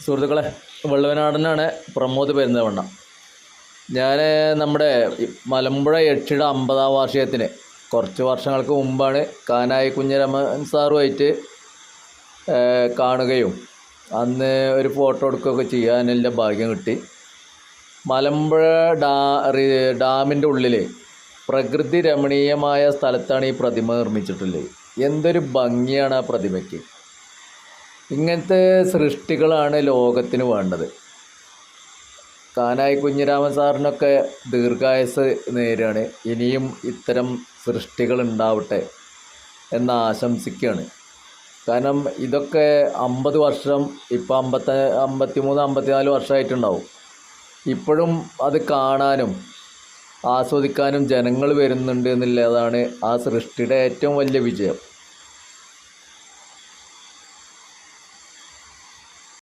സുഹൃത്തുക്കളെ വള്ളുവനാടനാണ് പ്രമോദ് പെരുന്തവണ്ണ ഞാൻ നമ്മുടെ മലമ്പുഴ യക്ഷിയുടെ അമ്പതാം വാർഷികത്തിന് കുറച്ച് വർഷങ്ങൾക്ക് മുമ്പാണ് കാനായി കുഞ്ഞരമൻ സാറുമായിട്ട് കാണുകയും അന്ന് ഒരു ഫോട്ടോ എടുക്കുകയൊക്കെ ചെയ്യാനുള്ള ഭാഗ്യം കിട്ടി. മലമ്പുഴ ഡാ ഡാമിന്റെ ഉള്ളിൽ പ്രകൃതി രമണീയമായ സ്ഥലത്താണ് ഈ പ്രതിമ നിർമ്മിച്ചിട്ടുള്ളത്. എന്തൊരു ഭംഗിയാണ് ആ പ്രതിമയ്ക്ക്. ഇങ്ങനത്തെ സൃഷ്ടികളാണ് ലോകത്തിന് വേണ്ടത്. കാനായി കുഞ്ഞിരാമൻ സാറിനൊക്കെ ദീർഘായുസ് നേരാണ് ഇനിയും ഇത്തരം സൃഷ്ടികൾ ഉണ്ടാവട്ടെ എന്ന് ആശംസിക്കുകയാണ്. കാരണം ഇതൊക്കെ അമ്പത് വർഷം ഇപ്പം അമ്പത്ത അമ്പത്തി മൂന്ന് അമ്പത്തിനാല് വർഷമായിട്ടുണ്ടാവും. ഇപ്പോഴും അത് കാണാനും ആസ്വദിക്കാനും ജനങ്ങൾ വരുന്നുണ്ട് എന്നുള്ളതാണ് ആ സൃഷ്ടിയുടെ ഏറ്റവും വലിയ വിജയം.